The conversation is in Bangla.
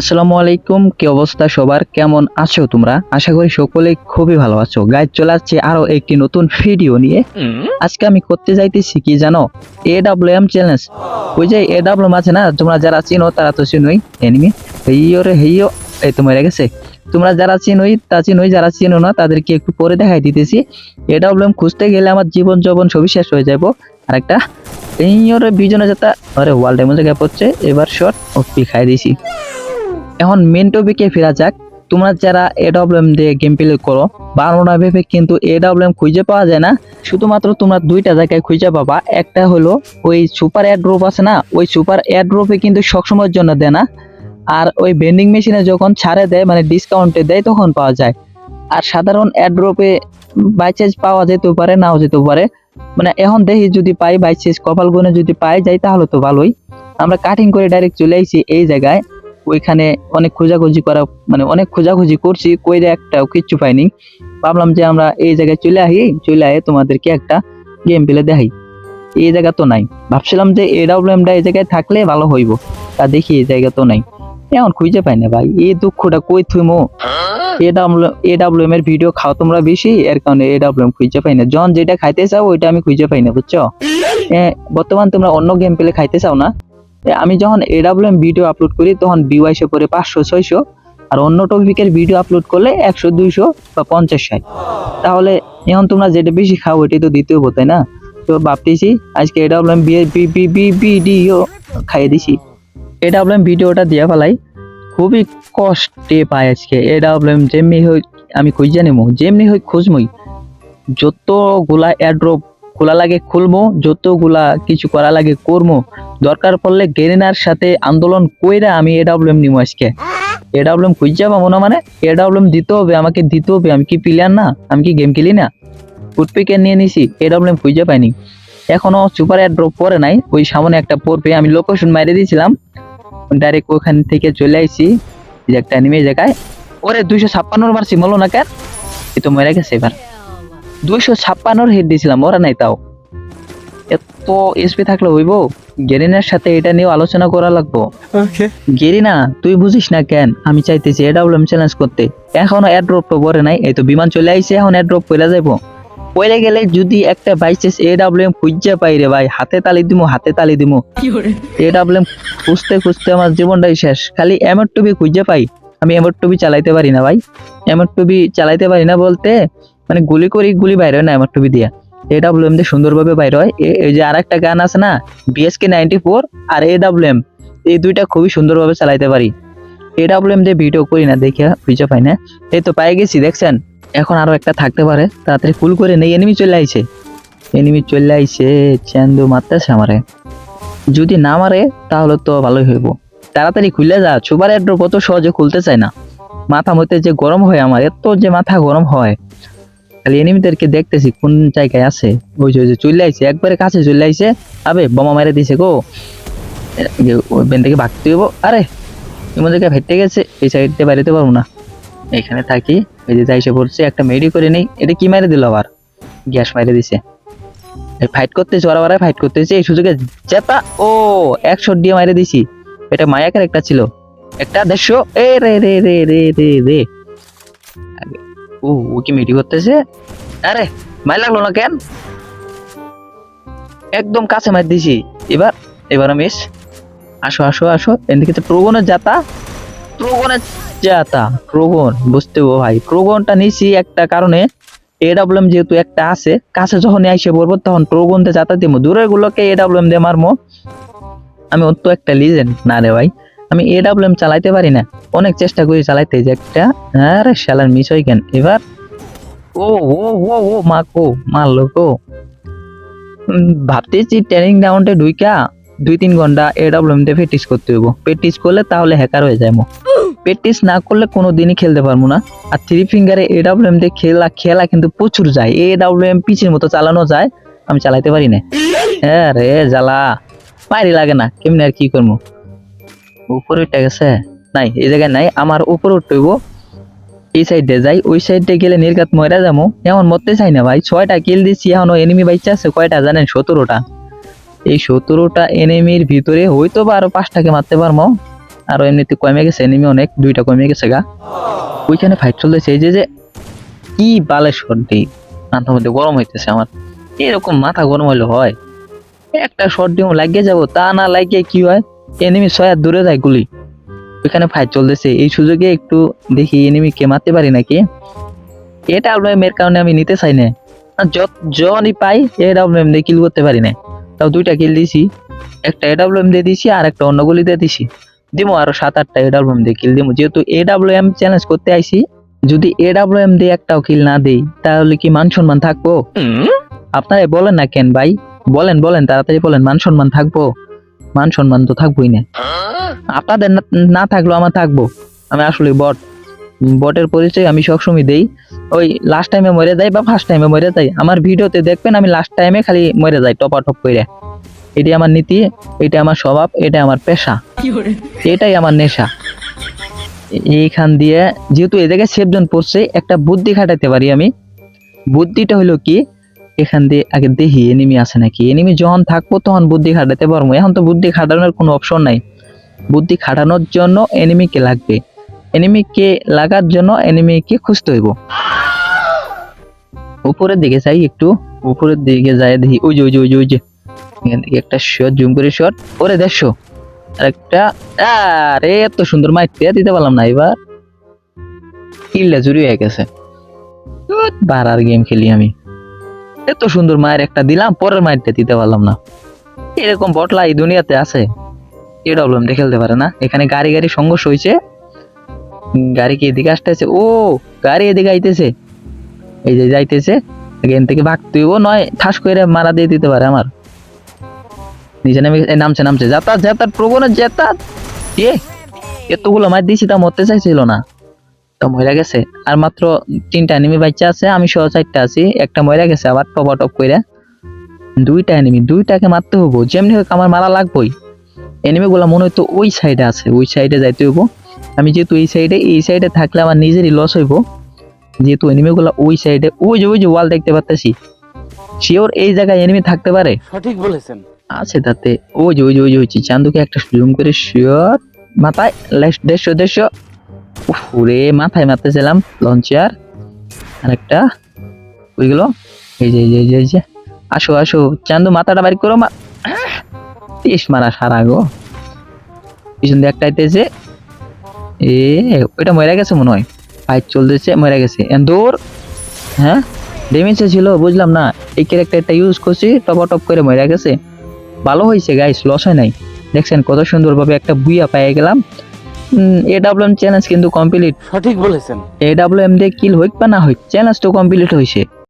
আসসালামু আলাইকুম, কি অবস্থা সবার? কেমন আছো তোমরা? আশা করি সকলে খুবই ভালো আছো। গাইড চলে আসছে আরও একটি নতুন ভিডিও নিয়ে। আজকে আমি করতে যাইতেছি কি জানো? এ ডাব্লিউ এম চ্যালেঞ্জ ওই যে এ ডাব্লিউ আছে না? তোমরা যারা চিনো, তারা তো চিনোই এনিমি হেইও রে হেইও এই তো মরে গেছে। তোমরা যারা চিনোই, তা চিনোই, যারা চিনো না, তাদেরকে একটু পরে দেখাই দিতেছি। এ ডাব্লিউ এম খুঁজতে গেলে আমার জীবন যৌবন সবই শেষ হয়ে যাব আরেকটা। এই ওরে বিজনে যেটা আরে ওয়াল ডেমোজে গ্যাপ হচ্ছে। এবার শট ওপি খাই দিছি। এখন মেন টপিকে ফেরা যাক। তোমরা যারা এডব্লিউএম দিয়ে গেম প্লে করো, বারোটা ভেবে কিন্তু এডব্লিউএম খুঁজে পাওয়া যায় না। শুধুমাত্র তোমরা দুইটা জায়গায় খুঁজে পাবা। একটা হলো ওই সুপার অ্যাড্রপ আছে না? ওই সুপার অ্যাড্রপে কিন্তু সবসময়ের জন্য দেয় না। আর ওই ভেন্ডিং মেশিনে যখন ছাড়ে দেয় মানে ডিসকাউন্টে দেয়, তখন পাওয়া যায়। আর সাধারণ অ্যাড্রপে বাই চান্স পাওয়া যেতেও পারে, নাও যেতেও পারে। মানে এখন দেখি যদি পাই বাই চান্স কপাল গুনে যদি পাই, যাই, তাহলে তো ভালোই। আমরা কাটিং করে ডাইরেক্ট চলে আসি এই জায়গায়। ওইখানে অনেক খোঁজাখুঁজি করা মানে অনেক খোঁজাখুঁজি করছি কইরে একটাও কিচ্ছু পাইনি। ভাবলাম যে আমরা এই জায়গায় চলে আসি চলে আয় তোমাদেরকে একটা গেম প্লে দেখাই। এই জায়গা তো নাই। ভাবছিলাম যে এডাব্লিউএমটা এই জায়গায় থাকলে ভালো হইব। তা দেখি এই জায়গা তো নাই। এখন খুঁজে পাই না ভাই। এই দুঃখটা কই থুইমো? এ ডাব্লিউ এ এডাব্লিউএম এর ভিডিও খাও তোমরা বেশি। এর কারণে এডাব্লিউএম খুঁজে পাই না। জন যেটা খাইতে চাও ওইটা আমি খুঁজে পাই না বুঝছ? এ, বর্তমান তোমরা অন্য গেম প্লে খাইতে চাও না? এ, আমি যখন এডাব্লিউএম ভিডিও আপলোড করি, তখন আইসে করে পাঁচশো, ছয়শো। আর অন্য টপিকের ভিডিও আপলোড করলে একশো, দুইশো বা পঞ্চাশ, ষাট। তাহলে এখন তোমরা যেটা বেশি খাও ওইটাই তো হব তাই না? তো ভাবতেছি, আজকে এডাব্লিউএম ভিডিও খাইয়ে দিছি। এডাব্লিউএম ভিডিওটা দিয়ে ফেলাই, খুবই কষ্টে পাই আজকে। এডাব্লিউএম যেমনি হই, আমি খুঁজে নেব যেমনি হই খুঁজমই। যতগুলা এয়ারড্রপ খোলা লাগে খুলবো যতগুলা কিছু করা লাগে করব দরকার পড়লে গেরিনার সাথে আন্দোলন কইরা আমি এডাব্লিউএম নিবো আজকে। এডাব্লিউএম খুঁজে পাবো না মানে এডাব্লিউএম দিতে হবে, আমাকে দিতে হবে। আমি কি প্লেয়ার না? আমি কি গেম খেলি না? ফুটপিকে নিয়ে নিছি এডাব্লিউএম খুঁজে পাইনি। এখনও সুপার এয়ারড্রপ পরে নাই। ওই সামনে একটা পড়বে আমি লোকেশন মাইরে দিয়েছিলাম। ডাইরেক্ট ওখান থেকে চলে আইছি। যে একটা অ্যানিমে জায়গায়। ওরে দুইশো ছাপ্পান্নর মারছি মলো না কেন? এই তো মরে গেছে এবার। দুইশো ছাপ্পান্নর হিট দিয়েছিলাম ওরা নাই তাও। এত এসপি থাকলে হইব? গেরিনার সাথে এটা নিয়ে আলোচনা করা লাগবো. গেরিনা তুই বুঝিস না কেন? আমি চাইতেছি এডাব্লিউএম চ্যালেঞ্জ করতে। এখনও এয়ারড্রপ তো পরে নাই এই তো বিমান চলে আইছে এখন এয়ারড্রপ কইরা যাইবো। পরে গেলে যদি একটা বাইচেস এডাব্লিউএম খুঁজে পাই রে ভাই হাতে তালি দিমু হাতে তালি দিমু। এডাব্লিউএম খুঁজতে খুঁজতে আমার জীবনটাই শেষ। খালি এমআর টুবি খুঁজে পাই। আমি এমআর টুবি চালাইতে পারি না ভাই। এমআর টুবি চালাইতে পারি না বলতে মানে গুলি করি গুলি বাইরে না এমআর টুবি দিয়া। এডাব্লিউএম দিয়ে সুন্দরভাবে বাইরে হয়। এ- এই যে আরেকটা গান আছে না? বিএসকে নাইনটি ফোর আর এডাব্লিউএম এই দুইটা খুবই সুন্দরভাবে চালাইতে পারি। এডাব্লিউএম দিয়ে ভিডিও করি না, দেখে খুঁজে পাই না। এই তো পাই গেছি, দেখছেন? এখন আরও একটা থাকতে পারে। তাড়াতাড়ি ফুল করে নেই এনিমি চলে আইছে। এনিমি চলে আইছে, চান্দু মারতেছে আমারে। যদি না মারে, তাহলে তো ভালোই হইব। তাড়াতাড়ি খুলে যা, সুপার এড্রপ কত সহজে খুলতে চায় না। মাথা মধ্যে যে গরম হয় আমার, এত যে মাথা গরম হয়। খালি এনিমিদেরকে দেখতেছি কোন জায়গায় আছে। ওই যে ওই যে চলে আইছে, একবারে কাছে চলে আইছে। আবে, বোমা মেরে দিছে গো। বেন থেকে ভাগতে হইব। আরে এমন জায়গায় ফেটে গেছে, এই সাইডে বাইরেতে পারব না। এখানে থাকি, এই যে যাইসে পড়ছে, একটা মেডি করে নেই। এটা কি মেরে দিল আবার? গ্যাস মেরে দিছে। ফাইট করতেছে, ওরা ওরা ফাইট করতেছে। এই সুযোগে চেপা ও একশো দিয়ে মাইরে দিছি। এটা মায়াকের একটা ছিল। একটা দেড়শো। এ, রে রে রে রে রে রে। ও ও কি মিটি করতেছে? আরে মাই লাগল না কেন? একদম কাছে মার দিছি। এবার এবার মিস আসো আসো আসো। এদিকে তো ট্রোগনের যাতা। ট্রোগনের যাতা। ট্রোগন বুঝতে ও ভাই। ট্রোগনটা নিছি একটা কারণে এডাব্লিউএম যেহেতু একটা আছে, কাছে যখন আইসে পড়ব তখন দিয়ে যাতা দিব দূরের গুলোকে এডাব্লিউএম দিয়ে মারমো। আমি অত একটা লিজেন্ড না রে ভাই। আমি এডাব্লিউএম চালাইতে পারি না। অনেক চেষ্টা করি চালাইতে যে একটা, আরে শালার মিস হই কেন এবার? ও ও ও ও, মা কো মারলো কো। ভাবতেছি ট্রেনিং গ্রাউন্ডে ঢুইকা দুই তিন ঘণ্টা এডাব্লিউএম দিয়ে প্র্যাকটিস করতে হইব। প্র্যাকটিস করলে তাহলে হ্যাকার হয়ে যাব প্র্যাকটিস না করলে কোনো দিনই খেলতে পারব না। আর থ্রি ফিঙ্গারে এডাব্লিউএম দিয়ে খেলা খেলা কিন্তু প্রচুর যায়। এ ডাব্লিউ এম পিচের মতো চালানো যায়। আমি চালাইতে পারি না। হ্যাঁ রে, জ্বালা। পারি লাগে না। কেমনি আর কি করব উপরে উঠে গেছে? নাই, এই জায়গায় নাই, আমার উপরে উঠতে হইব। এই সাইডে যাই, ওই সাইডে গেলে নির্গাত ময়রা যাব এমন মরতে চাই না ভাই, ছয়টা কিল দিচ্ছি এখনও এনিমি বাইচা আছে, কয়টা জানেন? সতেরোটা। এই সতেরোটা এনিমির ভিতরে হয়তো বা আরও পাঁচটাকে মারতে পারব। আরও এমনিতে কমে গেছে এনিমি অনেক, দুইটা কমে গেছে গা। ওইখানে ফাইট চলতেছে, এই যে যে, কি বালে সর্দি মাথার মধ্যে গরম হইতেছে আমার। এরকম মাথা গরম হইলে হয়। একটা ডিম লাগিয়ে যাব, তা না লাগিয়ে কি হয়? এনিমি ছয় হাত দূরে যায় গুলি। ওইখানে ফাইট চলতেছে। এই সুযোগে একটু দেখি এনিমিকে মারতে পারি নাকি? এটা ডাব্লিউএম এর কারণে আমি নিতে চাই না। যত জনই পাই এ ডাব্লিউএম দিয়ে কিল করতে পারি না। তাও দুইটা কিল দিছি। একটা এ ডাব্লিউএম দিয়ে দিছি আর একটা অন্য গুলি দিয়ে দিছি। দিমো আরও সাত আটটা এ ডাব্লিউএম দিয়ে কিল দিমো। যেহেতু এ ডাব্লিউএম চ্যালেঞ্জ করতে আইছি যদি এ ডাব্লিউএম দিয়ে একটাও কিল না দেই তাহলে কি মান সম্মান থাকব? আপনারা বলেন না কেন ভাই? বলেন বলেন তাড়াতাড়ি বলেন মান সম্মান থাকব? মান সম্মান তো থাকবোই না। আপনাদের না- না থাকলেও আমার থাকব। আমি আসলে বট। বটের পরিচয় আমি সবসময় দেই। ওই লাস্ট টাইমে মরে যাই বা ফার্স্ট টাইমে মরে যাই। আমার ভিডিওতে দেখবেন আমি লাস্ট টাইমে খালি মরে যাই টপা টপ করে এটি আমার নীতি এটা আমার স্বভাব এটা আমার পেশা। এটাই আমার নেশা। এইখান দিয়ে যেহেতু এই জায়গায় সেফ জোন পড়ছে একটা বুদ্ধি খাটাতে পারি আমি। বুদ্ধিটা হলো কি? এখান দিয়ে আগে দেখি এনিমি আছে নাকি? এনিমি যখন থাকব তখন বুদ্ধি খাটাতে পারব। এখন তো বুদ্ধি খাটানোর কোনো অপশন নাই। বুদ্ধি খাটানোর জন্য এনিমিকে লাগবে। এনিমিকে লাগার জন্য এনিমিকে খুঁজতে হইব। উপরের দিকে যাই একটু। উপরের দিকে যাই দেখি, ওই যে ওই যে ওই যে ওই যে। এখান থেকে একটা শট জুম করে শট ওরে দেখছ? একটা আরে এত সুন্দর মাইতে দিতে পারলাম না এবার। কিল্লা চুরি হয়ে গেছে। বার আর গেম খেলি আমি। এত সুন্দর মায়ের একটা দিলাম, পরের মাইরটা দিতে পারলাম না। এরকম বটলা এই দুনিয়াতে আছে। কি প্রবলেম খেলতে পারে না। এখানে গাড়ি গাড়ি সংঘর্ষ হয়েছে। গাড়ি কি এদিকে আসতেছে? ও, গাড়ি এদিকে আইতেছে। এই যে যাইতেছে, এখান থেকে ভাগতে হইব নয়, ঠাস করে মারা দিয়ে দিতে পারে আমার। নিচে নেমে নামছে নামছে। যাতায়াত যাতায়াত প্রবণের যাতায়াত। এ, এতগুলো মার দিয়েছি তা মরতে চাইছিল না। তো মরে গেছে। আর মাত্র তিনটা এনিমি বাচ্চা আছে আমি সহ চারটা আছি। একটা মরে গেছে আবার টপা টপ করে দুইটা এনিমি দুইটাকে মারতে হব যেমনি হোক আমার মারা লাগবেই। এনিমি গুলা মনে হয়তো ওই সাইডে আছে ওই সাইডে যাইতে হইব। আমি যেহেতু এই সাইডে এই সাইডে থাকলে আমার নিজেরই লস হইব। যেহেতু এনিমি গুলা ওই সাইডে ওই যে ওই যে ওয়াল দেখতে পাচ্ছি শিওর এই জায়গায় এনিমি থাকতে পারে? সঠিক বলেছেন। আছে তাতে। ওই যে ওই যে ওই যে চান্দুকে একটা জুম করে শিওর মাথায় দেড়শো দেড়শো। উফরে মাথায় মারতেছিলাম লঞ্চার আর একটা ওইগুলো এই যে এই যে এই যে, আসো আসো চান্দু মাথাটা বাড়ি করো মা মারা সারা গো। পিছন দিয়ে একটা আইতেছে এ ওইটা মরে গেছে মনে হয় ফাইট চলতেছে মরে গেছে। এন্দোর হ্যাঁ ডেমেজে ছিল বুঝলাম না এই ক্যারেক্টারটা ইউজ করছি টপ টপ করে মরে গেছে। ভালো হয়েছে গাইস লস হয় নাই। দেখছেন কত সুন্দরভাবে একটা বুইয়া পেয়ে গেলাম। এ ডাব্লিউ এম চ্যালেঞ্জ কিন্তু কমপ্লিট সঠিক বলেছেন। এ ডাব্লিউ এম দিয়ে কিল হইক বা না হইক চ্যালেঞ্জ তো কমপ্লিট হয়েছে